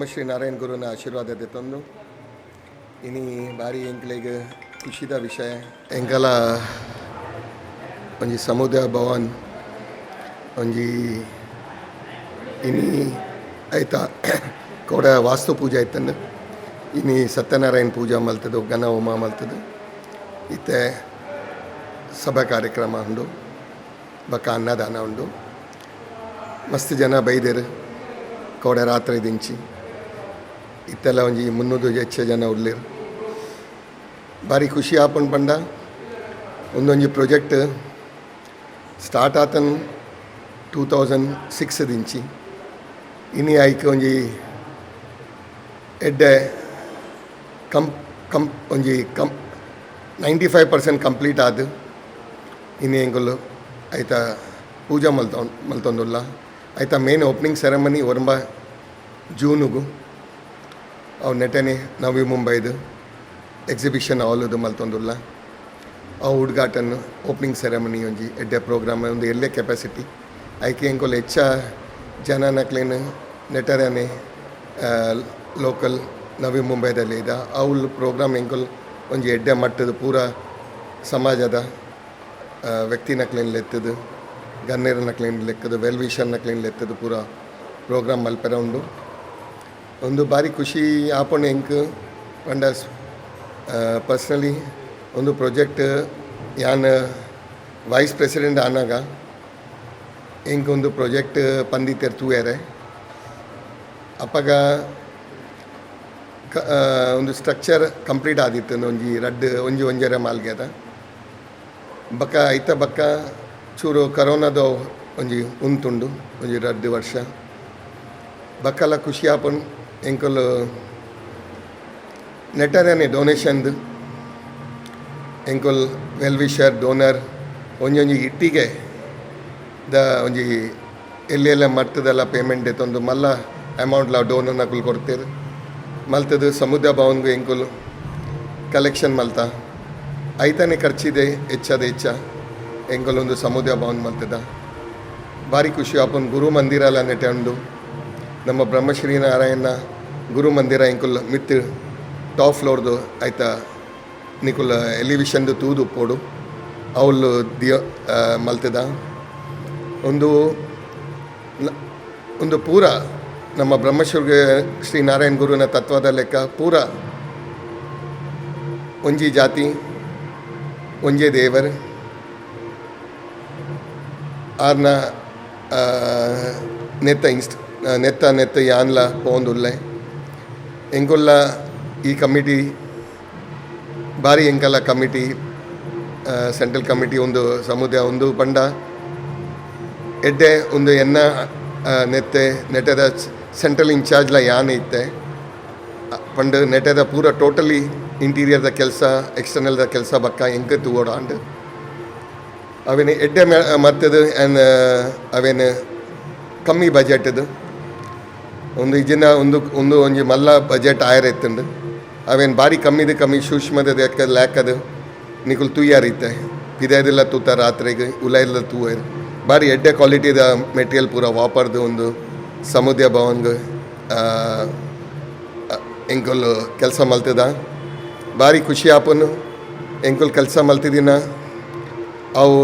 ಬ್ರಹ್ಮಶ್ರೀ ನಾರಾಯಣ ಗುರುನ ಆಶೀರ್ವಾದ ತಂದು ಇನಿ ಬಾರಿ ಎಂಕ್ಲೆಗ್ ಖುಷಿದ ವಿಷಯ. ಎಂಕಲ ಒಂಜಿ ಸಮುದಾಯ ಭವನ್, ಒಂಜಿ ಇನಿ ಐತ ಕೋಡ ವಾಸ್ತು ಪೂಜೆ ಆಯ್ತಂದು ಇನಿ ಸತ್ಯನಾರಾಯಣ ಪೂಜಾ ಮಲ್ತದು, ಘನ ಹೋಮ ಮಲ್ತದು. ಇತ್ತೆ ಸಭಾ ಕಾರ್ಯಕ್ರಮ ಉಂಡು, ಬಕ ಅನ್ನದಾನ ಉಂಡು. ಮಸ್ತ್ ಜನ ಬೈದೇರು, ಕೋಡೆ ರಾತ್ರಿ ದಿಂಚಿ. ಇತ್ತೆಲ್ಲ ಒಂಜಿ ಮುನ್ನೂರು ಹೆಚ್ಚು ಜನ ಉರ್ಲಿರು ಭಾರಿ ಖುಷಿ ಆಪನ್ ಪಂಡ. ಒಂದೊಂಜಿ ಪ್ರೊಜೆಕ್ಟ್ ಸ್ಟಾರ್ಟ್ ಆತನ್ ಟೂ ತೌಸಂಡ್ ಸಿಕ್ಸ್ ದಿಂಚಿ. ಇನಿ ಆಯ್ಕೆ ಒಂಜಿ ಎಡ್ಡೆ ಕಂ ಕಂ ಒಂಜಿ ಕಂ ನೈಂಟಿ ಫೈವ್ ಪರ್ಸೆಂಟ್ ಕಂಪ್ಲೀಟ್ ಆದ್. ಇನ್ನು ಎಂಗುಲು ಐತ ಪೂಜಾ ಮಲ್ತ ಮಲ್ತೊಂದುಲ್ಲ. ಐತ ಮೇನ್ ಓಪನಿಂಗ್ ಸೆರೆಮನಿ ಒರಂಬ ಜೂನುಗು. ಅವು ನೆಟನೆ ನವಿ ಮುಂಬೈದು ಎಕ್ಸಿಬಿಷನ್ ಹಾಲುದು ಮಲ್ತೊಂದುಲ್ಲ ಅವು ಉದ್ಘಾಟನ್ ಓಪನಿಂಗ್ ಸೆರೆಮನಿ ಒಂಜಿ, ಎಡ್ಡೆ ಪ್ರೋಗ್ರಾಮ್ ಒಂದು ಎಲ್ಲೇ ಕೆಪಾಸಿಟಿ ಐಕೆ ಎಂಕೊಲ್ ಹೆಚ್ಚ ಜನ ನಕ್ಲೇನು ನೆಟರನೆ ಲೋಕಲ್ ನವಿ ಮುಂಬೈದಲ್ಲಿ ಇದ. ಅವಳು ಪ್ರೋಗ್ರಾಮ್ ಎಂಕೊಲ್ ಒಂಜಿ ಎಡ್ಡೆ ಮಟ್ಟದ ಪೂರ ಸಮಾಜದ ವ್ಯಕ್ತಿ ನಕ್ಲೇನು ಲೆತ್ತದು ಗಣ್ಯರ ನಕ್ಲೇನು ಲೆಕ್ಕದು ವೆಲ್ ವಿಷರ್ ನಕ್ಲೇನು ಲೆತ್ತದು ಪೂರ ಪ್ರೋಗ್ರಾಮ್ ಮಲ್ಪೆರ ಉಂಡು. ಒಂದು ಬಾರಿ ಖುಷಿ ಆಪಣೆ ಎಂಕ್ ಪಂಡ ಪರ್ಸ್ನಲಿ ಒಂದು ಪ್ರೊಜೆಕ್ಟ್ ಯಾನ್ ವೈಸ್ ಪ್ರೆಸಿಡೆಂಟ್ ಆನಾಗ ಎಂಕ್ ಒಂದು ಪ್ರೊಜೆಕ್ಟ್ ಪಂದಿ ತೂಯರೆ ಅಪ್ಪಗ ಆ, ಒಂದು ಸ್ಟ್ರಕ್ಚರ್ ಕಂಪ್ಲೀಟ್ ಆದಿತ್ತು ಒಂಜಿ ರಡ್ ಒಂಜಿ ಒಂಜರ ಮಾಲ್ಗೆದ. ಬಕ್ಕ ಐತ ಬಕ್ಕ ಚೂರು ಕರೋನಾದ ಒಂಜಿ ಉಂತುಂಡು ಒಂಜಿ ರಡ್ಡು ವರ್ಷ. ಬಕ್ಕಲ ಖುಷಿ ಆಪನ್ ಎಂಕಲ್ ನೆಟರೇನೆ ಡೊನೇಷನ್ದು. ಎಂಕಲ್ ವೆಲ್ ವಿಷರ್ ಡೋನರ್ ಒಂಜಿ ಇಟ್ಟಿಗೆ, ದ ಒಂಜಿ ಎಲ್ಲೆಲ್ಲ ಮರ್ತದಲ್ಲ ಪೇಮೆಂಟ್ ಎತ್ತೊಂದು ಮಲ್ಲ ಅಮೌಂಟ್ಲ ಡೋನರ್ ನಕುಲು ಕೊಡ್ತೇವೆ ಮಲ್ತದು ಸಮುದ್ರ ಭವನ್ಗು ಎಂಕುಲು ಕಲೆಕ್ಷನ್ ಮಲ್ತ. ಐತಾನೆ ಖರ್ಚಿದೆ ಹೆಚ್ಚದ ಹೆಚ್ಚ ಎಂಕಲೊಂದು ಸಮುದ್ರ ಭವನ್ ಮಲ್ತದ. ಭಾರಿ ಖುಷಿ. ಆಪನ್ ಗುರು ಮಂದಿರ ಅಲ್ಲ ನೆಟೆ ಉಂಡು ನಮ್ಮ ಬ್ರಹ್ಮಶ್ರೀ ನಾರಾಯಣ ಗುರು ಮಂದಿರ ಇಂಕುಲ್ ಮಿತ್ ಟಾಪ್ ಫ್ಲೋರ್ದು ಆಯ್ತಾ ನಿಕುಲ್ ಎಲಿವಿಷನ್ದು ತೂದು ಉಪ್ಪೋಡು ಅವಳು ದಿಯ ಮಲ್ತದ. ಒಂದು ಒಂದು ಪೂರ ನಮ್ಮ ಬ್ರಹ್ಮಶ್ವರ್ಗ ಶ್ರೀ ನಾರಾಯಣ ಗುರುವಿನ ತತ್ವದ ಲೆಕ್ಕ ಪೂರ ಒಂಜಿ ಜಾತಿ, ಒಂಜೆ ದೇವರು, ಆರ್ನ ನೆತ್ತ ಇನ್ಸ್ಟ್ ನೆತ್ತ ನೆತ್ತ ಯಾನ್ಲ ಪೋಂದುಲ್ಲೆ. ಎಂಗೊಲ್ಲ ಈ ಕಮಿಟಿ, ಭಾರಿ ಎಂಕಲ್ಲ ಕಮಿಟಿ ಸೆಂಟ್ರಲ್ ಕಮಿಟಿ, ಒಂದು ಸಮುದಾಯ, ಒಂದು ಪಂಡ ಎಡ್ಡೆ, ಒಂದು ಎನ್ನ ನೆತ್ತೆ ನೆಟದ ಸೆಂಟ್ರಲ್ ಇನ್ಚಾರ್ಜ್ಲ ಯಾನ್ ಇತ್ತೆ. ಪಂಡ ಪಂಡ್ ನೆಟದ ಪೂರ ಟೋಟಲಿ ಇಂಟೀರಿಯರ್ದ ಕೆಲಸ, ಎಕ್ಸ್ಟರ್ನಲ್ದ ಕೆಲಸ ಬಕ್ಕ ಎಂಕ ತೂಗೋಡಾಂಡ್ ಅವೇನು ಎಡ್ಡೆ ಮತ್ತದು ಆ್ಯಂಡ್ ಅವೇನು ಕಮ್ಮಿ ಬಜೆಟ್ದು. ಒಂದು ಇಜಿನ ಒಂದು ಒಂದು ಒಂಜಿ ಮಲ್ಲ ಬಜೆಟ್ ಆಯರ್ ಎತ್ತುಂಡು ಅವೇನು ಭಾರಿ ಕಮ್ಮಿದು ಕಮ್ಮಿ ಸೂಕ್ಷ್ಮದ ಲ್ಯಾಕದು ನಿಕುಲ್ ತೂಯಾರಿತ್ತೆ ಪಿದಾಯ್ದಿಲ್ಲ ತೂತ ರಾತ್ರಿಗೆ ಉಲಾಯ್ದೆಲ್ಲ ತೂಯರು ಭಾರಿ ಎಡ್ಡೆ ಕ್ವಾಲಿಟಿದ ಮೆಟೀರಿಯಲ್ ಪೂರ ವಾಪರ್ದು ಒಂದು ಸಮುದ್ರ ಭವನ್ಗೆ ಎಂಕುಲ್ ಕೆಲಸ ಮಲ್ತದ. ಭಾರಿ ಖುಷಿ ಆಪನು. ಎಂಕುಲ್ ಕೆಲಸ ಮಲ್ತಿದಿನ. ಅವು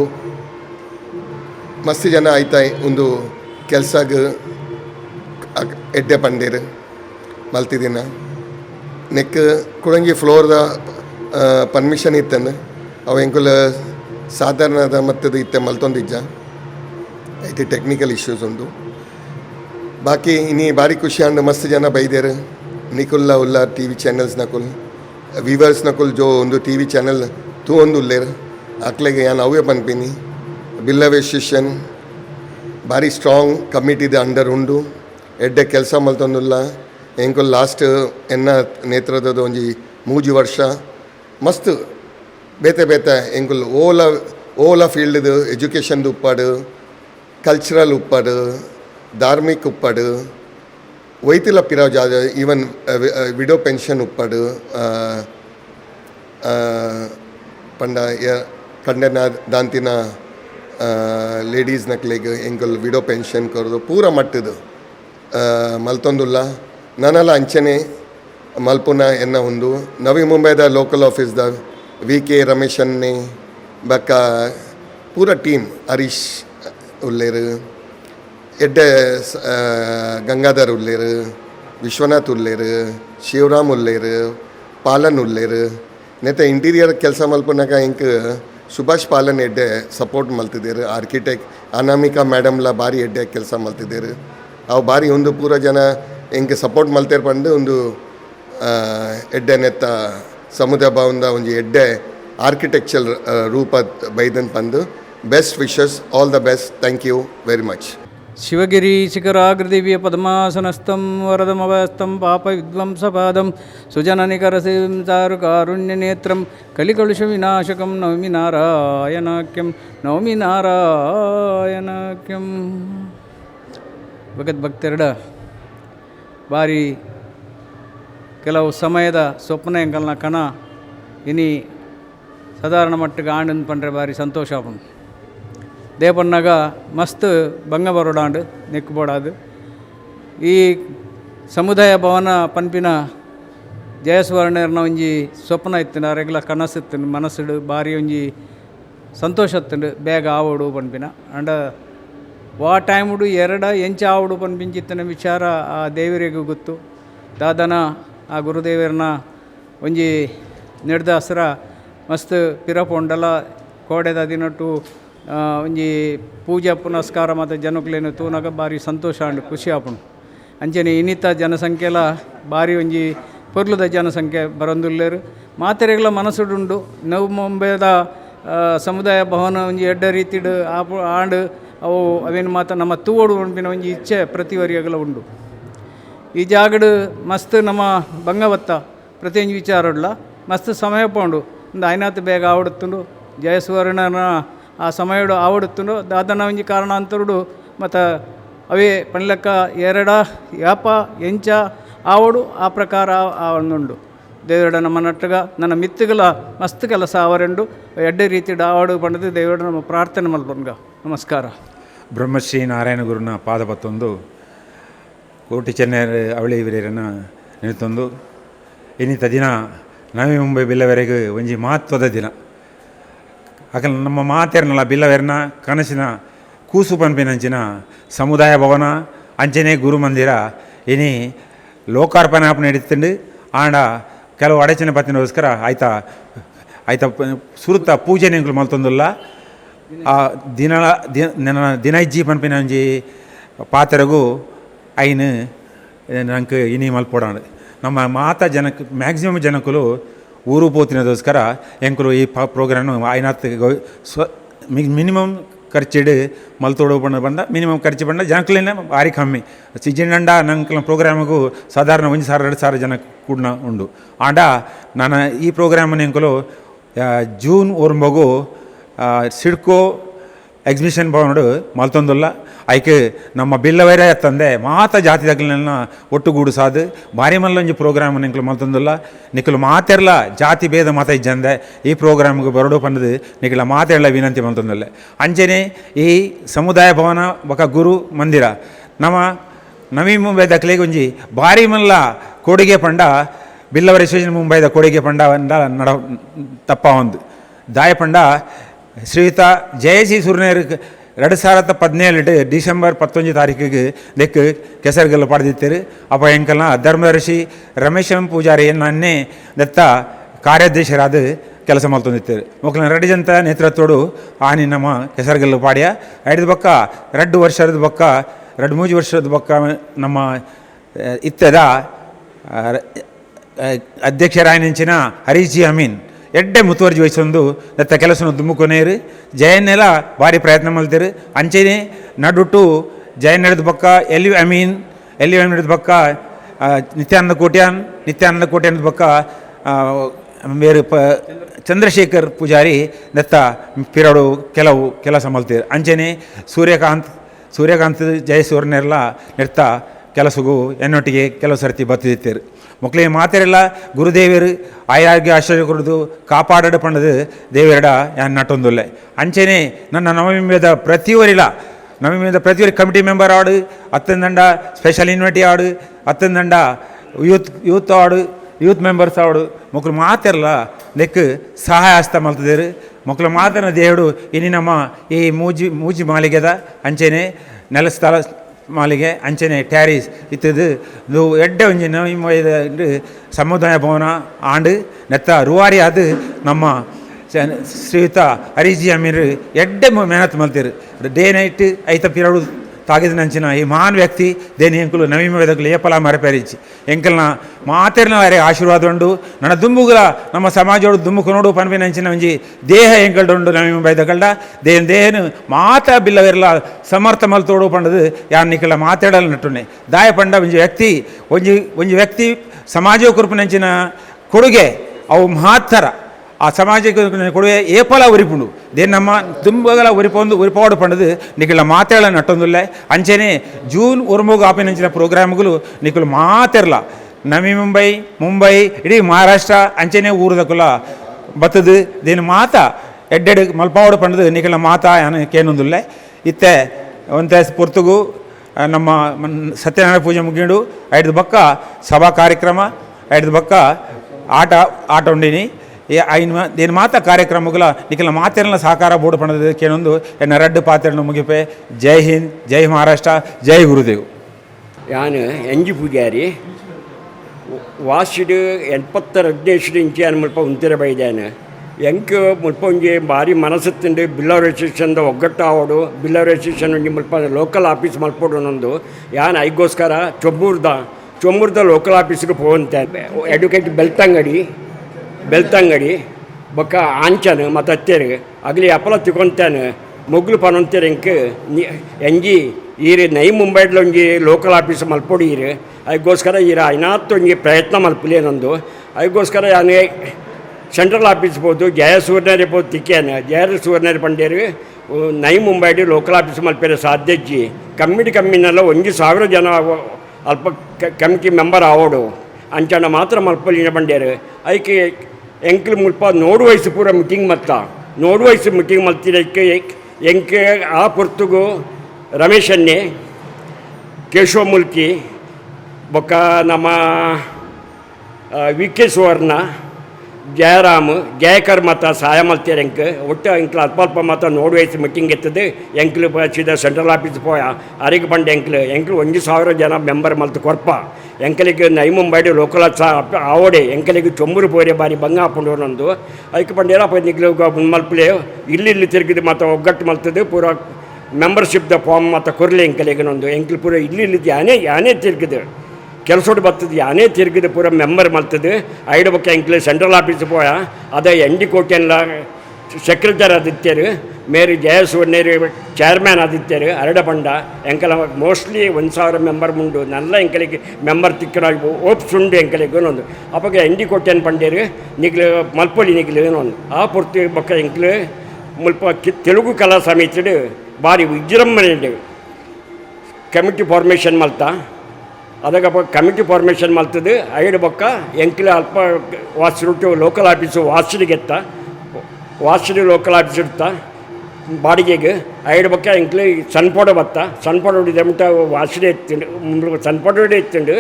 ಮಸ್ತ್ ಜನ ಆಯ್ತಾಯ್, ಒಂದು ಕೆಲ್ಸಗ ಎಡ್ಡೆ ಪಂಡೇರು, ಮಲ್ತಿದಿನ. ನೆಕ್ ಕುಳಂಗಿ ಫ್ಲೋರ್ದ ಪರ್ಮಿಷನ್ ಇತ್ತಂದು ಅವ ಎಂಕುಲ ಸಾಧಾರಣದ ಮತ್ತದ ಇತ್ತೆ ಮಲ್ತೊಂದಿಜ್ಜ. ಐತಿ ಟೆಕ್ನಿಕಲ್ ಇಶ್ಯೂಸ್ ಉಂಡು. ಬಾಕಿ ಇನ್ನಿ ಭಾರಿ ಖುಷಿ ಅಂಡ್ ಮಸ್ತ್ ಜನ ಬೈದೇರು. ನಿಕುಲ್ಲ ಉಲ್ಲ ಟಿ ವಿ ಚಾನೆಲ್ಸ್ ನಕುಲ್ ವಿವರ್ಸ್ ನಕುಲ್ ಜೋ ಒಂದು ಟಿ ವಿ ಚಾನೆಲ್ ತೂ ಒಂದು ಉಲ್ಲೇರು ಅಕ್ಲೆಗೆ ಯಾನ್ ಅವೇ ಪನ್ಪಿನಿ. ಬಿಲ್ಲವೇ ಶಿಷ್ಯನ್. ಭಾರಿ ಸ್ಟ್ರಾಂಗ್ ಕಮಿಟಿದ ಅಂಡರ್ ಉಂಡು. ಎಡ್ಡೆ ಕೆಲಸ ಮಲ್ತೊಂದುಲ್ಲ. ಎಂಕುಲ್ ಲಾಸ್ಟ್ ಎನ್ನ ನೇತೃತ್ವದ ಒಂಜಿ ಮೂಜಿ ವರ್ಷ. ಮಸ್ತ್ ಬೇತೆ ಬೇತೆ ಎಂಕುಲು ಓಲ ಓಲ ಫೀಲ್ಡ್ದು ಎಜುಕೇಷನ್ದು ಉಪ್ಪಾಡು ಕಲ್ಚರಲ್ ಉಪ್ಪಾಡು, ಧಾರ್ಮಿಕ್ ಉಪ್ಪಾಡು, ವೈತಿಲ ಪಿರಾವ್ ಈವನ್ ವಿಡೋ ಪೆನ್ಷನ್ ಉಪ್ಪಾಡು ಪಂಡ ಕಂಡೆನ ದಾಂತಿನ ಲೇಡೀಸ್ ನಕ್ಲೆಗ್ ಎಂಕುಲು ವಿಡೋ ಪೆನ್ಷನ್ ಕೊರದು ಪೂರ ಮಟ್ಟದು. ಮಲ್ತೊಂದುಲ್ಲ. ನನಲ ಅಂಚನೆ, ಮಲ್ಪುನ ಎನ್ನ ಒಂದು ನವಿ ಮುಂಬೈದ ಲೋಕಲ್ ಆಫೀಸ್ದ ವಿ ಕೆ ರಮೇಶ್ ಅನ್ನೆ, ಬಕ್ಕ ಪೂರ ಟೀಮ್ ಹರೀಶ್ ಉಲ್ಲೇರು, ಎಡ್ಡೆ ಗಂಗಾಧರ್ ಉಲ್ಲೇರು, ವಿಶ್ವನಾಥ್ ಉಲ್ಲೇರು, ಶಿವರಾಮ್ ಉಲ್ಲೇರು, ಪಾಲನ್ ಉಲ್ಲೇರು. ನೆತ್ತ ಇಂಟೀರಿಯರ್ ಕೆಲಸ ಮಲ್ಪುನಾಗ ಇಂಕ ಸುಭಾಷ್ ಪಾಲನ್ ಎಡ್ಡೆ ಸಪೋರ್ಟ್ ಮಲ್ತಿದ್ದೇರು. ಆರ್ಕಿಟೆಕ್ಟ್ ಅನಾಮಿಕಾ ಮೇಡಮ್ಲ ಭಾರಿ ಎಡ್ಡೆ ಕೆಲಸ ಮಲ್ತಿದ್ದೇರು. ಅವು ಭಾರಿ ಒಂದು ಪೂರ ಜನ ಹೆಂಗೆ ಸಪೋರ್ಟ್ ಮಲ್ತೇರ್ ಪಂಡು ಒಂದು ಎಡ್ಡೆ ನೆತ್ತ ಸಮುದಾಯ ಭವನದ ಒಂದು ಎಡ್ಡೆ ಆರ್ಕಿಟೆಕ್ಚರ್ ರೂಪ ಬೈದನ್ ಪಂದು best wishes all the best thank you very much Shivagiri ಶಿಖರಾಗೃದಿವ್ಯ ಪದ್ಮಾಸನಸ್ಥಂ, ವರದಮವಸ್ಥಂ ಪಾಪ ವಿದ್ವಂಸಪಾದಂ ಸುಜನನಿಕರಸಿಂ ಚಾರು ಕಾರುಣ್ಯನೇತ್ರಂ ಕಲಿಕಲುಷ ವಿನಾಶಕಂ, ನವಮಿ ನಾರಾಯಣಾಖ್ಯಂ ನವಮಿ ನಾರಾಯಣಾಖ್ಯಂ. ಭಗದ್ಭಕ್ತರಡ ಬಾರಿ ಕೆಲವು ಸಮಯದ ಸ್ವಪ್ನ ಎಂಕಲ್ನ ಕಣ. ಇನಿ ಸಾಧಾರಣ ಮಟ್ಟಿಗೆ ಆಂಡ್ ಪಂಡ್ರೆ ಬಾರಿ ಸಂತೋಷ ಆಪುಂಡು ದೇಪಣ್ಣಗ ಮಸ್ತ್ ಭಂಗ ಬರೋಡಾಂಡು ನೆಕ್ಕು ಬೋಡಾದು ಈ ಸಮುದಾಯ ಭವನ ಪನ್ಪಿನ ಜಯಸ್ವರ್ಣರ್ನ ಒಂಜಿ ಸ್ವಪ್ನ ಇತ್ತಿನ ರೆಗ್ಲ ಕನಸಿತ್ತಿನ ಮನಸ್ಸುಡು ಬಾರಿ ಒಂಜಿ ಸಂತೋಷ ಇತ್ತಿಂಡು, ಬೇಗ ಆವಡು ಪನ್ಪಿನ. ಅಂಡ ಎರಡ ಎಂಚ ಆವಡು ಪನ್ಪಿಂಚಿತ್ತಿನ ವಿಚಾರ ಆ ದೇವರಿಗೂ ಗೊತ್ತು. ದಾದನ ಆ ಗುರುದೇವರನ್ನ ಒಂಜಿ ನಡೆದ ಹಸ್ರ ಮಸ್ತ್ ಪಿರಪೊಂಡಲ ಕೋಡೆದ ದಿನಟ್ಟು ಒಂಜಿ ಪೂಜಾ ಪುನಸ್ಕಾರ ಮತ್ತು ಜನಕ್ಲೇನು ತೂನಾಗ ಭಾರಿ ಸಂತೋಷ ಅಂಡ್ ಖುಷಿ ಆಪುಂಡು. ಅಂಚನೆ ಇನ್ನಿತ ಜನಸಂಖ್ಯೆಲ ಭಾರಿ ಒಂಜಿ ಪೊರ್ಲುದ ಜನಸಂಖ್ಯೆ ಬರಂದುಲ್ಲೇರು. ಮಾತೆರೆಗಳ ಮನಸ್ಸುಡುಂಡು. ನವ್ ಮುಂಬೈದ ಸಮುದಾಯ ಭವನ ಒಂಜಿ ಎಡ್ಡ ರೀತಿಡು ಆಪು, ಆಂಡ್ ಅವು ಅವೇನು ಮಾತ ನಮ್ಮ ತೂವಡು ಉಂಪಿನ ಒಂಜಿ ಇಚ್ಛೆ ಪ್ರತಿವರ್ಯಗಳ ಉಂಡು ಈ ಜಾಗಡು ಮಸ್ತ್ ನಮ್ಮ ಬಂಗವತ್ತ ಪ್ರತಿಯೊಂದು ವಿಚಾರಡ್ಲ ಮಸ್ತ್ ಸಮಯ ಪೋಂಡು ಒಂದು ಐನಾತ್ ಬೇಗ ಆವಡುತ್ತುಂಡು. ಜಯಸುವರ್ಣನ ಆ ಸಮಯಡು ಆವಡುತ್ತುಂಡು. ದಾದನ ಒಂಜಿ ಕಾರಣಾಂತರುಡು ಮತ್ತು ಅವೇ ಪಣ್ಲೆಕ್ಕ ಎರಡ ಯಾಪ, ಎಂಚ ಆವಡು ಆ ಪ್ರಕಾರ ಆವೊಂದುಂಡು ದೇವರಡ ನಮ್ಮ ನಟ್ಟಗ ನನ್ನ ಮಿತ್ತುಗಳ ಮಸ್ತ್ ಕೆಲಸ ಅವರೆಂಡು ಎಡ್ಡೆ ರೀತಿ ಡಾವಾಡು ಪಂಡದು ದೇವರಡ ನಮ್ಮ ಪ್ರಾರ್ಥನೆ ಮಲ್ಪನ್ಗ ನಮಸ್ಕಾರ. ಬ್ರಹ್ಮಶ್ರೀ ನಾರಾಯಣ ಗುರುನ ಪಾದ ಪತ್ತೊಂದು ಕೋಟಿ ಚೆನ್ನೈ ಅವಳಿ ನಿಂತೊಂದು ನೆನೆತೊಂದು, ಇನ್ನಿತ ದಿನ ನವಿ ಮುಂಬೈ ಬಿಲ್ಲವರೆಗೂ ಒಂಜಿ ಮಹತ್ವದ ದಿನ. ಅಕಲ್ ನಮ್ಮ ಮಾತೇರ್ನಲ್ಲ ಬಿಲ್ಲವೆರ್ನ ಕನಸಿನ ಕೂಸು ಪನ್ಪಿನಂಚಿನ ಸಮುದಾಯ ಭವನ, ಅಂಚನೆ ಗುರು ಮಂದಿರ, ಇನಿ ಲೋಕಾರ್ಪಣೆ ಆಪಣೆ ಆಂಡ ಕೆಲವು ಅಡಚಣೆ ಪತ್ತಿನಗೋಸ್ಕರ ಆಯ್ತಾ ಆಯ್ತಾ ಪ- ಸುರುತ್ತ ಪೂಜೆ ನೆಂಗಳು ಮಲ್ತೊಂದುಲ್ಲ ಆ ದಿನ ದಿನ ನನ್ನ ದಿನೈಜ್ಜಿ ಪನ್ಪಿನ ಒಂಜಿ ಪಾತೆರಗೂ ಐನ್ ನಂಗೆ ಇನಿ ಮಲ್ಪೊಡಾಂಡು ನಮ್ಮ ಮಾತ ಜನಕ್ಕೆ ಮ್ಯಾಕ್ಸಿಮಮ್ ಜನಕ್ಕಲು ಊರು ಪೋತಿನದೋಸ್ಕರ ಎಂಕುಲು ಈ ಪ ಪ್ರೋಗ್ರಾಮ್ ಐನಾತ್ ಗೊ- ಸ್ವ ಮಿನಿಮಮ್ ಖರ್ಚಿಡು ಮಲ್ತೋಡು ಬಣ್ಣ ಬಂದ ಮಿನಿಮಮ್ ಖರ್ಚು ಬಂಡ ಜನಕ್ಕಲೇನೆ ಭಾರಿ ಕಮ್ಮಿ. ಸಿಜಿನಂಡ ನಂಕಲ ಪ್ರೋಗ್ರಾಮಿಗೂ ಸಾಧಾರಣ ಒಂದು ಸಾವಿರ, ಎರಡು ಸಾವಿರ ಜನ ಕೂಡ ಉಂಡು. ಆಂಡ ನಾನು ಈ ಪ್ರೋಗ್ರಾಮ್ ಎಂಕಲು ಜೂನ್ ಓರ್ಮಗು ಸಿಡ್ಕೋ ಎಕ್ಸಿಬಿಷನ್ ಭವನಡು ಮಲ್ತೊಂದುಲ್ಲ. ಐಕೆ ನಮ್ಮ ಬಿಲ್ಲವೈರ ತಂದೆ ಮಾತ ಒಟ್ಟುಗೂಡು ಒಟ್ಟುಗೂಡಿಸಾದು. ಭಾರಿ ಮಲ್ಲೊಂಜಿ ಪ್ರೋಗ್ರಾಮ್ ನಿಂಕ್ಲು ಮಲ್ತೊಂದುಲ್ಲ. ನಿಖಲು ಮಾತೆರ್ಲ ಜಾತಿ ಭೇದ ಮತ ಇಜ್ಜಂದೆ. ಈ ಪ್ರೋಗ್ರಾಮ್ಗೆ ಬರಡು ಪಂಡದು ನಿಖಲ ಮಾತೆರ್ಲ ವಿನಂತಿ ಮಲ್ತೊಂದುಲ್ಲ. ಅಂಚನೆ ಈ ಸಮುದಾಯ ಭವನ ಬೊಕ ಗುರು ಮಂದಿರ. ನಮ್ಮ ನವಿ ಮುಂಬೈ ದಕ್ಲೇ ಗುಂಜಿ ಭಾರಿ ಮಲ್ಲ ಕೊಡುಗೆ ಪಂಡ, ಬಿಲ್ಲವರ ವಿಶ್ವೇಶ್ವರ ಮುಂಬೈದ ಕೊಡುಗೆ ಪಂಡ ನಡ ತಪ್ಪ ಒಂದು. ದಾಯ ಪಂಡ ಶ್ರೀಯುತ ಜಯಸಿ ಸುರ್ನೇರ್ ಎರಡು ಸಾವಿರದ ಪದಿನೇಳು ಡಿಸೆಂಬರ್ ಪತ್ತೊಂದು ತಾರೀಕಿಗೆ ಲೆಕ್ಕ ಕೆಸರುಗಲ್ಲು ಪಡೆದಿತ್ತೀರಿ. ಅಪ್ಪ ಎಂಕಲ್ನ ಧರ್ಮದರ್ಶಿ ರಮೇಶಂ ಪೂಜಾರಿ ನನ್ನೇ ದತ್ತ ಕಾರ್ಯಾಧ್ಯಕ್ಷರಾದ ಕೆಲಸ ಮಲ್ತೊಂದಿತ್ತೇರು ಮೊಕ್ಕಲ ರೆಡ್ಡಿ ಜಂತ ನೇತೃತ್ವಡು ಆನಿ ನಮ್ಮ ಕೆಸರುಗಲ್ಲು ಪಾಡ್ಯ. ಐದು ಬೊಕ್ಕ, ಎರಡು ವರ್ಷದ ಬೊಕ್ಕ, ಎರಡು ಮೂಜು ವರ್ಷದ ಬೊಕ್ಕ ನಮ್ಮ ಇತ್ತದ ಅಧ್ಯಕ್ಷರಾಯನಿಂಚಿನ ಹರೀಶ್ ಜಿ ಅಮೀನ್. ಎಡ್ಡೆ ಮುತುವರ್ಜಿ ವಹಿಸೊಂದು ದತ್ತ ಕೆಲಸನ ದುಮ್ಮುಕೊನೇರು ಜಯನ್ನೆಲ್ಲ ಭಾರಿ ಪ್ರಯತ್ನ ಮಲ್ತಿರು ಅಂಚೆನೆ ನಡುಟು ಜಯನ್ ನಡೆದ ಪಕ್ಕ ಎಲ್ ಅಮೀನ್ ಎಲ್ಲಿ ಅಮೀನ್ ನಡೆದ ಪಕ್ಕ ನಿತ್ಯಾನಂದ ಕೋಟ್ಯಾನ್, ನಿತ್ಯಾನಂದ ಕೋಟ್ಯಾನದ ಪಕ್ಕ ಮೇರು ಪ, ಚಂದ್ರಶೇಖರ್ ಪೂಜಾರಿ ನೆತ್ತ ಪಿರಡು ಕೆಲವು ಕೆಲಸ ಮಾಡ್ತೀರಿ. ಅಂಚೆನೆ ಸೂರ್ಯಕಾಂತ್ ಸೂರ್ಯಕಾಂತ್ ಜಯಸೂರ್ನೆಲ್ಲ ನೆತ್ತ ಕೆಲಸಗೂ ಎನ್ನೊಟ್ಟಿಗೆ ಕೆಲವು ಸರ್ತಿ ಬತ್ತಿದ್ದೀರು ಮಕ್ಕಳಿಗೆ ಮಾತೆರೆಲ್ಲ ಗುರುದೇವರು ಆಯಾಗಿ ಆಶ್ಚರ್ಯ ಕೊಡೋದು, ಕಾಪಾಡಡ ಪಣದು ದೇವರಡ ಯಾನ್ ನಟೊಂದುಲ್ಲೆ. ಅಂಚೆನೆ ನನ್ನ ನವಮಿಂಬದ ಪ್ರತಿಯೊರಿಲ್ಲ ನವಮಿಂಬದ ಪ್ರತಿಯೊರಿ ಕಮಿಟಿ ಮೆಂಬರ್ ಆಡು ಹತ್ತೊಂದಂಡ ಸ್ಪೆಷಲ್ ಇನ್ವಿಟಿ ಆಡು ದಂಡ ಯೂತ್ ಯೂತ್ ಆಡು, ಯೂತ್ ಮೆಂಬರ್ಸ್ ಆಡು. ಮಕ್ಕಳು ಮಾತಿರಲ್ಲ ಲೆಕ್ಕ ಸಹಾಯ ಹಸ್ತ ಮಲ್ತದೇರು. ಮಕ್ಕಳು ಮಾತನ ದೇವರು, ಇನಿ ನಮ್ಮ ಈ ಮೂಜಿ ಮೂಜಿ ಮಾಲಿಗೆದ ಅಂಚೆನೆ ನೆಲಸ್ಥಳ ಮಾಲಿಗೆ ಅಂಚನೆ ಟ್ಯಾರಿಸ್ ಇತ್ತದು ಇದು ಎಡ್ಡೆ ಒಂಜಿ ನವಿ ಸಮುದಾಯ ಭವನ ಆಂಡ್ ನೆತ್ತ ರೂವಾರಿ ಅದು ನಮ್ಮ ಚ- ಶ್ರೀಯುತ ಹರೀಜಿ ಅಮೀರ್ ಎಡ್ಡೆ ಮೆಹನತ್ ಮಲ್ತೀರು ಡೇ ನೈಟ್ ಐತ ಪಿರಡು ತಾಗಿದ ఈ ಈ ಮಹಾನ್ ವ್ಯಕ್ತಿ ದೇನಿ ಎಂಕುಲು ನವೀಮ ವೇದಗಳು ಏಪಲ ಮರಪೇರಿಚ್ಚಿ ಎಂಕಲ್ನ ಮಾತೆರ್ನ ಅರೆ ಆಶೀರ್ವಾದ ಉಂಡು ನನ್ನ ದುಂಬುಗಳ ನಮ್ಮ ಸಮಾಜೋಡು ದುಂಬುಕು ನೋಡು ಪನ್ಪಿ ನಂಚಿನ ದೇಹ ಎಂಕಲ್ಡುಂಡು ನವೀಮ ಬೈದಗಳ್ಡ ದೇನ್ ದೇಹನು ಮಾತ ಬಿಲ್ಲವೆರ್ಲ ಸಮರ್ಥ ಮಲ್ತೋಡು ಪಂಡದು ಯಾನ್ ನಿಕಲ ಮಾತಾಡಲು ನಟ್ಟುನೆ ದಾಯ ಪಂಡ ಒಂಜಿ ವ್ಯಕ್ತಿ, ಒಂಜಿ ಒಂಜಿ ವ್ಯಕ್ತಿ ಸಮಾಜ ಕುರುಪು ನಂಚಿನ ಕೊಡುಗೆ ಅವು ಮಹತ್ತರ. ಆ ಸಮಾಜಕ್ಕೆ ಕೊಡುವ ಏಪಲ ಉರಿಪುಂಡು. ದೇನ್ ನಮ್ಮ ತುಂಬಗಲ ಉರಿಪೊಂದು ಉರಿಪಾಡು ಪಂಡದು. ನಿಖಿಲ ಮಾತೇಳ ನಟ್ಟೊಂದುಲ್ಲೆ. ಅಂಚೆನೆ ಜೂನ್ ಉರುಮುಗು ಆಪಿನಂಚಿನ ಪ್ರೋಗ್ರಾಮ್ಗಳು ನಿಕಲು ಮಾತೆರ್ಲ. ನವಿ ಮುಂಬೈ ಮುಂಬೈ, ಇಡೀ ಮಹಾರಾಷ್ಟ್ರ, ಅಂಚೆನೆ ಊರದ ಕುಲ ಬತ್ತದು. ದೇನು ಮಾತ ಎಡ್ಡೆಡ್ ಮಲ್ಪಾವಡು ಪಂಡದು ನಿಖಿಲ ಮಾತ ಕೇನೊಂದುಲ್ಲೆ. ಇತ್ತೆ ಒಂತೆ ಪೊರ್ತುಗು ನಮ್ಮ ಸತ್ಯನಾರಾಯಣ ಪೂಜೆ ಮುಗಿಂಡು ಐದು ಬಕ್ಕ ಸಭಾ ಕಾರ್ಯಕ್ರಮ ಐದು ಬಕ್ಕ ಆಟ ಆಟ ಉಂಡಿನಿ ಐನ ಏನು ಮಾತ ಕಾರ್ಯಕ್ರಮಗಳ, ನಿಖಿಲ ಮಾತೆಲ್ಲ ಸಹಕಾರ ಬೋಡ್ ಪಣದಕ್ಕೆ ಒಂದು ಎನ್ನ ರಡ್ಡು ಪಾತ್ರೆಯನ್ನು ಮುಗಿಪೆ. ಜೈ ಹಿಂದ್, ಜೈ ಮಹಾರಾಷ್ಟ್ರ, ಜೈ ಗುರುದೇವ್. ಯಾನು ಎಂಜಿ ಪೂಜಾರಿ, ವಾಸಿಡು ಎಪ್ಪತ್ತರ ಹದಿನೈದು ಇಂಚಿ ನಾನು ಮುಲ್ಪ ಉಂತಿರ ಬೈದಾನು. ಎಂಕ್ ಮುಲ್ಪ ಒಂಜಿ ಭಾರಿ ಮನಸ್ಸತ್ತಿಂಡು ದ ರೆಜಿಸ್ಟ್ರೇಷನ್ದ ಒಗ್ಗಟ್ಟಾವಡು ಬಿಲ್ಲಾ ರೆಜಿಸ್ಟ್ರೇಷನ್ ಒಂಜಿ ಮುಲ್ಪ ಲೋಕಲ್ ಆಫೀಸ್ ಮಲ್ಪಡೋನೊಂದು ಯಾನ್ ಐಗೋಸ್ಕರ ಚೊಂಬೂರ್ದ ಚೊಂಬೂರ್ದ ಲೋಕಲ್ ಆಫೀಸ್ಗೆ ಹೋಗಂತೆ ಎಡ್ಯುಕೇಟ್ ಬೆಲ್ತಂಗಡಿ ಬೆಳ್ತಂಗಡಿ, ಬೊಕ್ಕ ಆಂಚನ್ ಮತ್ತು ಅತ್ತೇರು, ಅಗ್ಲಿ ಅಪಲ ತಿಕೊಂತಾನೆ, ಮೊಗ್ಲು ಪನೊಂತೇರು ಎಂಕ್ ಎಂಜಿ ಈರು ನೈ ಮುಂಬೈಡ್ಲ ಒಂಜಿ ಲೋಕಲ್ ಆಫೀಸ್ ಮಲ್ಪೊಡಿ ಇರು ಅದಕ್ಕೋಸ್ಕರ ಈರ ಐನಾತ್ತು ಒಂಜಿ ಪ್ರಯತ್ನ ಮಲ್ಪಲಿ ನಂದು. ಅದಕ್ಕೋಸ್ಕರ ನಾನು ಸೆಂಟ್ರಲ್ ಆಫೀಸ್ ಬೋದು ಜಯ ಸೂರ್ಯನರಿ ಬೋದು ತಿಕ್ಕೇನು. ಜಯ ಸೂರ್ಯನರಿ ಪಂಡೇರು ನೈ ಮುಂಬೈಡ್ ಲೋಕಲ್ ಆಫೀಸ್ ಮಲ್ಪೇರೆ ಸಾಧ್ಯಜ್ಜಿ ಕಮ್ಮಿಡಿ ಕಮ್ಮಿನೆಲ್ಲ ಒಂಜಿ ಸಾವಿರ ಜನ ಅಲ್ಪ ಕಮಿಟಿ ಮೆಂಬರ್ ಆವೋಡು. ಅಂಚಣ ಮಾತ್ರ ಮಲ್ಪಲಿನ ಪಂಡೇರು. ಅದಕ್ಕೆ ಎಂಕ್ಲು ಮುಲ್ಪ ನೋಡು ವಯಸ್ಸು ಪೂರ ಮೀಟಿಂಗ್ ಮತ್ತ. ನೋಡು ವಯಸ್ಸು ಮೀಟಿಂಗ್ ಮಲ್ತಿರಕ್ಕೆ ಎಂಕ ಆ ಪುರ್ತುಗು ರಮೇಶ್ ಅನ್ನೆ, ಕೇಶವ ಮುಲ್ಕಿ ಬೊಕ್ಕ ನಮ್ಮ ವಿ ಕೆ ಸುವರ್ಣ ಜಯರಾಮ್, ಜಯಕರ್ ಮತ ಸಹಾಯ ಮಲ್ತಿಯರ್ ಎಂಕ್, ಒಟ್ಟು ಎಂಕ್ಲ ಅಲ್ಪ ಅಲ್ಪ ಮತ ನೋಡು ವಯಸ್ಸು ಮೀಟಿಂಗ್ ಎತ್ತದೆ ಎಂಕ್ಲು ಸೀದಾ ಸೆಂಟ್ರಲ್ ಆಫೀಸ್ ಪೋಯ. ಅರಿಗೆ ಬಂಡ ಎಂಕ್ಲು. ಎಂಕ್ಲು ಒಂದು ಸಾವಿರ ಜನ ಮೆಂಬರ್ ಮಲ್ತು ಕೊರ್ಪ. ಎಂಕಲಿಗೆ ನೈ ಮುಂಬೈಡ್ ಲೋಕಲ್ ಆವಡೆ. ಎಂಕಲಿಗೆ ಚೊಂಬುರು ಪೋರೆ ಬಾರಿ ಬಂಗ ಹಾಕೊಂಡು ನಂದು. ಅದಕ್ಕೆ ಬಂಡೇರ ನಿಗ್ಲು ಮಲ್ಪಲೆ. ಇಲ್ಲಿ ಇಲ್ಲಿ ತಿರುಗಿದು ಮತ್ತು ಒಗ್ಗಟ್ಟು ಮಲ್ತದೆ. ಪೂರ ಮೆಂಬರ್ಶಿಪ್ದ ಫಾರ್ಮ್ ಮತ್ತು ಕೊರ್ಲೆ ಎಂಕಲಿಗೆ ನಂದು. ಎಂಕ್ಲು ಪೂರ ಇಲ್ಲಿ ಇಲ್ಲಿ ಯಾನೇ ಯಾನೇ ತಿರುಗಿದು. ಕೆಲಸೋಡು ಬರ್ತದೆ. ಯಾನೇ ತಿರುಗಿದ ಪೂರ ಮೆಂಬರ್ ಮಲ್ತದು ಐಡು ಬಕ್ಕ ಎಂಕ್ಲೆ ಸೆಂಟ್ರಲ್ ಆಫೀಸ್ ಪೋಯ. ಅದ ಎಂಡಿ ಕೋಟೆಲ್ಲ ಸೆಕ್ರೆಟರಿ ಆದಿತ್ಯರು, ಮೇರಿ ಜಯಸೂರ್ನೇರು ಚೇರ್ಮ್ಯಾನ್ ಆದಿತ್ಯರು ಅರಡ ಬಂಡ. ಎಂಕಲ ಮೋಸ್ಟ್ಲಿ ಒಂದು ಸಾವಿರ ಮೆಂಬರ್ ಮುಂಡು ನಲ್ಲ ಎಂಕಲಿಗೆ ಮೆಂಬರ್ ತಿಕ್ಕನ ಓಪ್ಸುಂಡು ಎಂಕಲಿಗೆ ಒಂದು ಅವಾಗ ಎಂಡಿ ಕೋಟೆನ್ ಪಂಡೇರು ನಿಗ್ಲು ಮಲ್ಪೊಲಿ ನಿಗ್ಲು ಒಂದು ಆ ಪೂರ್ತಿ ಬಕ್ಕ ಎಂಕ್ಲು ಮುಲ್ಪ ತೆಲುಗು ಕಲಾ ಸಮಿತಿಡು ಭಾರಿ ವಿಜೃಂಭಣೆ ಕಮಿಟಿ ಫಾರ್ಮೇಷನ್ ಮಲ್ತಾ. ಅದಕ್ಕೆ ಕಮಿಟಿ ಫಾರ್ಮೇಷನ್ ಮಾಡ್ತದೆ ಐಡ್ ಬೊಕ್ಕ ಎಂಕ್ಲೆ ಅಲ್ಪ ವಾಸಿರುಟ್ಟು ಲೋಕಲ್ ಆಫೀಸು ವಾಸಡಿಗೆತ್ತ ವಾಸಡಿ ಲೋಕಲ್ ಆಫೀಸ್ ಇರ್ತ, ಬಾಡಿಗೆಗೆ. ಐಡ್ ಬೊಕ್ಕ ಎಂಕ್ಲೆ ಸಣ್ಪೋಡ ಬತ್ತ ಸಣ್ಪೋಡ ಹುಡಿದ ಮುಟ್ಟ ವಾಸಡಿ ಎತ್ತಿಂಡು ಮುಂದೆ ಸಣ್ಪೋಡ ಹೊಡಿ ಎತ್ತಿಂಡು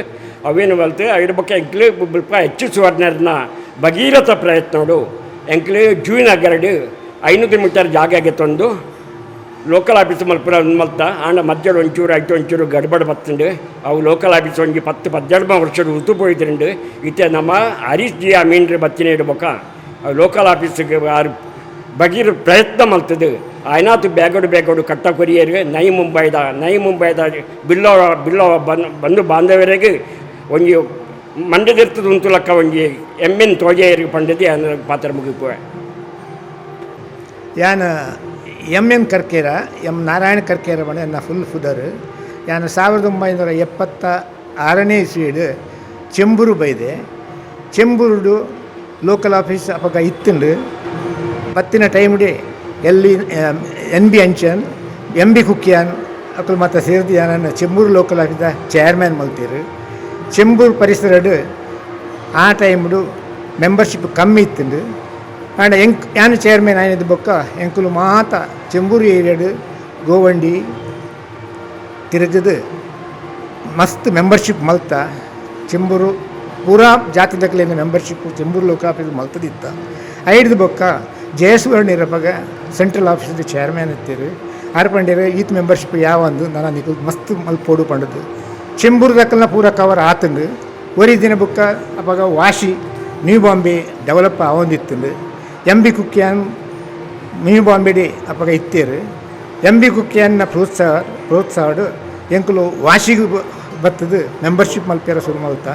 ಅವೇನು ಬಲ್ತು ಐಡ್ ಬೊಕ್ಕ ಎಂಕ್ಲೆ ಬಿಲ್ಪ ಹೆಚ್ಚು ಸುವರ್ಣರ್ನ ಭಗೀರಥ ಪ್ರಯತ್ನೋಡು ಎಂಕ್ಲೆ ಜೂನ್ ಅಗರಡು ಐನೂರು ಮೀಟರ್ ಜಾಗ ತಂದು ಲೋಕಲ್ ಆಫೀಸ್ ಮಲ್ಪುರ ಮಲ್ತ, ಆಂಡ ಮಧ್ಯದ ಒಂಚೂರು ಐಟು ಒಂಚೂರು ಗಡ್ಬಡ್ ಬತ್ತುಂಡು. ಅವು ಲೋಕಲ್ ಆಫೀಸ್ ಒಂಜಿ ಪತ್ತು ಪದ್ದೆರಡು ವರ್ಷದ ಉತ್ತು ಪೋಯ್ತಿರುಂಡು. ಇತ್ತೆ ನಮ್ಮ ಹರೀಶ್ ಜಿ ಆ ಮೀನ್ರಿ ಬತ್ತಿನ ಇಡ್ಬೇಕ. ಲೋಕಲ್ ಆಫೀಸಿಗೆ ಆರು ಬಗೀರ್ ಪ್ರಯತ್ನ ಮಲ್ತದು. ಆಯ್ನಾತು ಬೇಗಡು ಬೇಗಡು ಕಟ್ಟ ಕೊರಿಯರ್ ನೈ ಮುಂಬೈದ ನೈ ಮುಂಬೈದ ಬಿಲ್ಲೋ ಬಿಲ್ಲೋ ಬಂದು ಬಂದು ಬಾಂಧವ್ಯರಿಗೆ ಒಂಜಿ ಮಂಡ್ಯದಿರ್ತದ ಉಂಟು ಲಕ್ಕ ಒಂಜಿ ಎಮ್ಮೆನ್ ತೋಜೆಯರಿಗೆ ಪಂಡದಿ ಅನ್ನೋ ಪಾತ್ರ ಮುಗಿಪುವೆ. ಯಾನ್ M N Karkera, M Narayana Karkera ಮನೆ ಎನ್ನ ಫುಲ್ ಫುದರ್ ನಾನು ಸಾವಿರದ ಒಂಬೈನೂರ ಎಪ್ಪತ್ತ ಆರನೇ ಇಸ್ವಿಡು ಚೆಂಬೂರು ಬೈದೆ. ಚೆಂಬೂರುಡು ಲೋಕಲ್ ಆಫೀಸ್ ಅಪಗ ಇತ್ತುಂಡು. ಪತ್ತಿನ ಟೈಮ್ಡೆ ಎಲ್ಲಿ N B Anchan M B Kukkiyan ಅಕ್ಕಲು ಮತ್ತು ಸೇರಿದ ನಾನು ಚೆಂಬೂರು ಲೋಕಲ್ ಆಫೀಸ ಚೇರ್ಮನ್ ಮಲ್ತೀರು. ಚೆಂಬೂರು ಪರಿಸರಡು ಆ ಟೈಮ್ಡು ಮೆಂಬರ್ಶಿಪ್ ಕಮ್ಮಿ ಇತ್ತುಂಡು. ಆಂಡ ಎಂಕ್ ಯಾನ್ ಚೇರ್ಮನ್ ಆಯ್ನದ ಬೊಕ್ಕ ಎಂಕುಲು ಮಾತ ಚೆಂಬೂರು ಏರಿಯಡ್ ಗೋವಂಡಿ ತಿರುಗದು ಮಸ್ತ್ ಮೆಂಬರ್ಶಿಪ್ ಮಲ್ತ ಚೆಂಬೂರು ಪೂರಾ ಜಾತಿ ದಕ್ಕಲಿನ ಮೆಂಬರ್ಶಿಪ್ ಚೆಂಬೂರು ಲೋಕ ಆಫೀಸ್ ಮಲ್ತದಿತ್ತ ಐಡ್ದು ಬೊಕ್ಕ ಜಯಸುವರ್ಣ ಇರಪ್ಪಾಗ ಸೆಂಟ್ರಲ್ ಆಫೀಸ್ದು ಚೇರ್ಮನ್ ಇತ್ತೀರಿ. ಆರು ಪಂಡಿರ ಈತ್ ಮೆಂಬರ್ಶಿಪ್ ಯಾವ ಅಂದು ನಾನು ನಿಖು ಮಸ್ತ್ ಮಲ್ಪೋಡು ಪಂಡದು ಚೆಂಬೂರು ದಕ್ಕಲ್ನ ಪೂರ ಕವರ್ ಆತಂದು ಒರಿ ದಿನ ಬುಕ್ಕ ಅಪಾಗ ವಾಶಿ ನ್ಯೂ ಬಾಂಬೆ ಡೆವಲಪ್ ಆವೊಂದಿತ್ತುಂಡು ಎಂ ಬಿ ಮೀ ಬಾಂಬೆಡಿ ಅಪಗ ಇತ್ತೇರು. ಎಂ ಬಿ ಕುಕ್ಕಿಯನ್ನ ಪ್ರೋತ್ಸಾಹ ಪ್ರೋತ್ಸಾಹಡು ಎಂಕುಲು ವಾಶಿಗೆ ಬತ್ತದು ಮೆಂಬರ್ಶಿಪ್ ಮಲ್ಪೇರ ಶುರು ಮಲ್ತ.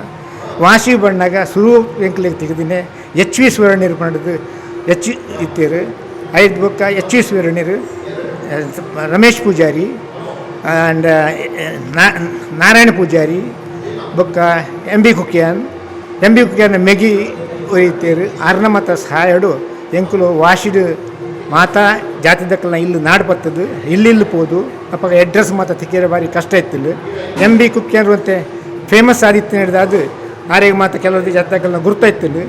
ವಾಶಿಗೆ ಬಣ್ಣಾಗ ಶುರು ಎಂಕಲಿಗೆ ತೆಗೆದಿನೇ ಎಚ್ ವಿ ಸುವರ್ಣೀರು ಪಂಡದು ಎಚ್ ಇತ್ತೀರಿ. ಐದು ಬುಕ್ಕ ಎಚ್ ವಿ ಸುವರ್ಣೀರು Ramesh Poojary and Narayana Poojary, book M B Kukkiyan M B Kukkiyan ಮೆಗಿ ಒಯ್ತೇರು ಸಹಾಯಡು ಎಂಕುಲು ವಾಶಿಡ್ ಮಾತ ಜಾತಿ ದಕ್ಕಲ್ನ ಇಲ್ಲಿ ನಾಡು ಬರ್ತದೆ ಇಲ್ಲಿಲ್ಲಿ ಪೋದು. ಅಪ್ಪ ಅಡ್ರೆಸ್ ಮಾತ ತಿಕ್ಕಿರ ಬಾರಿ ಕಷ್ಟ ಇತ್ತಿಲ್ಲ. ಎಂ ಬಿ ಕುಕ್ಕಿಯರು ಅಂತೆ ಫೇಮಸ್ ಆದಿತ್ತು ನಡೆದ ಅದು, ಆರೆಗೆ ಮಾತ ಕೆಲವೊಂದು ಜಾತಿ ದಕ್ಕಲ್ನ ಇತ್ತಿಲ್ಲ.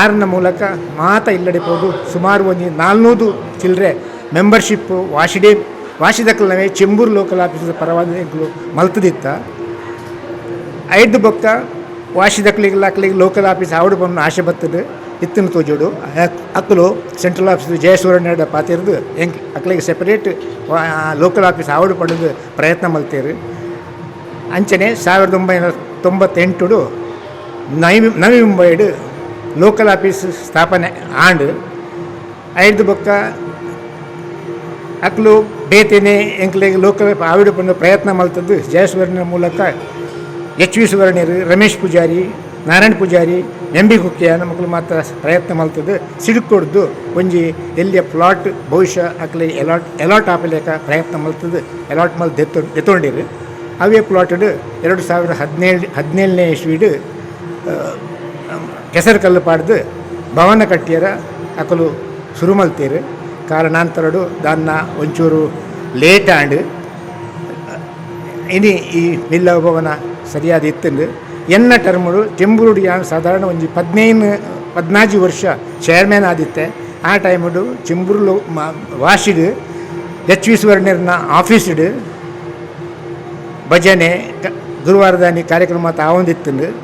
ಆರನ ಮೂಲಕ ಮಾತ ಇಲ್ಲಡೆ ಪೋದು, ಸುಮಾರು ಒಂದು ನಾಲ್ನೂರು ಚಿಲ್ಲರೆ ಮೆಂಬರ್ಶಿಪ್ ವಾಶಿಡೇ ವಾಶಿದಕ್ಕಲ್ನವೇ ಚೆಂಬೂರು ಲೋಕಲ್ ಆಫೀಸ್ ಪರವಾನಗಿಗಳು ಮಲ್ತದಿತ್ತ. ಐದು ಬೊಕ್ಕ ವಾಶಿದಕ್ಲಿಗೆ ಲಾಕ್ಲಿಗೆ ಲೋಕಲ್ ಆಫೀಸ್ ಆವಡು ಬಂದು ಆಶೆ ಬರ್ತದೆ. ಇತ್ತಿನ ತೋಜೋಡು. ಅಕ್ಕಲು ಸೆಂಟ್ರಲ್ ಆಫೀಸ್ ಜಯಸೂರಣ್ಣ ಪಾತಿರ್ದು ಹೆಂಗೆ ಅಕ್ಕಲಿಗೆ ಸೆಪರೇಟ್ ಲೋಕಲ್ ಆಫೀಸ್ ಆವಡು ಪಡೆದು ಪ್ರಯತ್ನ ಮಲ್ತೀರಿ. ಅಂಚನೆ ಸಾವಿರದ ಒಂಬೈನೂರ ತೊಂಬತ್ತೆಂಟು ನವಿ ನವಿ ಮುಂಬೈಡು ಲೋಕಲ್ ಆಫೀಸ್ ಸ್ಥಾಪನೆ ಆಂಡ್ ಐದು ಬೊಕ್ಕ ಅಕ್ಕಲು ಬೇತೇನೆ ಎಂಕ್ಲೆಗೆ ಲೋಕಲ್ ಆವಿಡು ಪಡೆದು ಪ್ರಯತ್ನ ಮಲ್ತದ್ದು ಜಯಸುವರ್ಣ ಮೂಲಕ ಎಚ್ ವಿ ಸುವರ್ಣರು, ರಮೇಶ್ ಪೂಜಾರಿ ನಾರಾಯಣ ಪೂಜಾರಿ ನೆಂಬಿ ಕುಕ್ಕೆ ಕುಕ್ಕಿಯನ ಮಕ್ಕಳು ಮಾತ್ರ ಪ್ರಯತ್ನ ಮಲ್ತದ್ದು ಸಿಡುಕೊಡ್ದು ಒಂಜಿ ಎಲ್ಲಿಯ ಪ್ಲಾಟ್ ಬಹುಶಃ ಅಕ್ಲೆ ಎಲಾಟ್ ಎಲಾಟ್ ಆಪಲೇಕ ಪ್ರಯತ್ನ ಮಾಡ್ತದೆ ಎಲಾಟ್ ಮಲ್ ದೆತ್ತು, ದೆತ್ತೊಂಡಿರು. ಅವೇ ಪ್ಲಾಟ್ ಎರಡು ಸಾವಿರದ ಹದಿನೇಳು, ಹದಿನೇಳನೇ ಇಸ್ವಿಡು ಕೆಸರು ಕಲ್ಲು ಪಾಡ್ದು ಭವನ ಕಟ್ಟಿಯರ ಅಕಲು ಶುರು ಮಲ್ತೀರಿ ಕಾರಣಾಂತರಡು ದಾನ್ನ ಒಂಚೂರು ಲೇಟ್ ಆಂಡ್. ಇನಿ ಈ ಮಿಲ್ಲ ಭವನ ಸರಿಯಾದ ಇತ್ತಂಡು. ಎನ್ನ ಟರ್ಮಡು ಟೆಂಬುರುಡಿಯ ಸಾಧಾರಣ ಒಂಜಿ ಪದ್ನೈದು, ಪದ್ನಾಜು ವರ್ಷ ಚೇರ್ಮನ್ ಆದಿತ್ತೆ. ಆ ಟೈಮಡು ಚೆಂಬೂರು ವಾಷಿಡ್ ಮ- ವಾಶಿಡ್ ಎಚ್ ವಿ ಸುವರ್ಣರ್ನ ಆಫೀಸ್ಡ್ ಭಜನೆ ಗುರುವಾರದಾನಿ ಕಾರ್ಯಕ್ರಮ ತಾವೊಂದಿತ್ತಂದು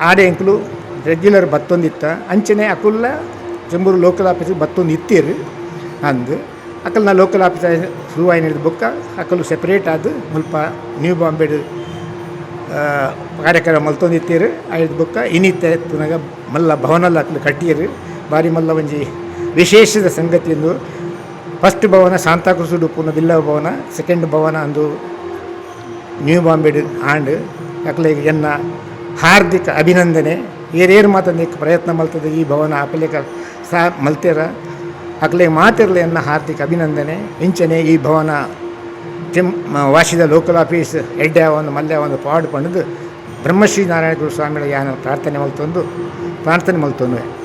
ಆಡೆ ಎಂಕ್ಲು ರೆಗ್ಯುಲರ್ ಬತ್ತೊಂದಿತ್ತ. ಅಂಚನೆ ಅಕುಲ್ಲ ಚೆಂಬೂರು ಲೋಕಲ್ ಆಫೀಸ್ ಬತ್ತೊಂದು ಇತ್ತೀರು ಅಂದು. ಅಕಲ್ನ ಲೋಕಲ್ ಆಫೀಸ್ ಶುರುವಾಯಿನ ಬೊಕ್ಕ ಅಕಲು ಸೆಪರೇಟ್ ಆದ ಮುಲ್ಪ ನ್ಯೂ ಬಾಂಬೆಡ್ ಕಾರ್ಯಕ್ರಮ ಮಲ್ತೊಂದಿತ್ತೀರು ಐದು ಬುಕ್ಕ. ಇನ್ನಿತ್ತ ತುನಗ ಮಲ್ಲ ಭವನಲ್ಲ ಕಟ್ಟಿಯರು ಬಾರಿ ಮಲ್ಲ ಒಂಜಿ ವಿಶೇಷದ ಸಂಗತಿ ಎಂದು. ಫಸ್ಟ್ ಭವನ ಸಾಂತಾಕ್ರೂಸುಡು ಪುನ ಬಿಲ್ಲ ಭವನ ಸೆಕೆಂಡ್ ಭವನ ಅಂದು ನ್ಯೂ ಬಾಂಬೆಡ್ ಆಂಡ್ ಅಕ್ಲೆಗೆ ಎನ್ನ ಹಾರ್ದಿಕ ಅಭಿನಂದನೆ. ಏರೇರು ಮಾತಂದಿಕ್ಕೆ ಪ್ರಯತ್ನ ಮಲ್ತದೆ ಈ ಭವನ ಅಪಲೇಕ ಸಾ, ಮಲ್ತೇರ. ಅಕಲೇ ಮಾತಿರಲಿ ಎನ್ನ ಹಾರ್ದಿಕ ಅಭಿನಂದನೆ. ಇಂಚನೆ ಈ ಭವನ ಚೆಂ ವಾಸಿದ ಲೋಕಲ್ ಆಫೀಸ್ ಎಡ್ಡೆ ಒಂದು ಮಲ್ಯ ಒಂದು ಪಾಡ್ ಬ್ರಹ್ಮಶ್ರೀ ನಾರಾಯಣ ಗುರು ಸ್ವಾಮಿಗಳ ಯಾನ ಪ್ರಾರ್ಥನೆ ಮಲ್ತೊಂದು ಪ್ರಾರ್ಥನೆ ಮಲ್ತೊಂದು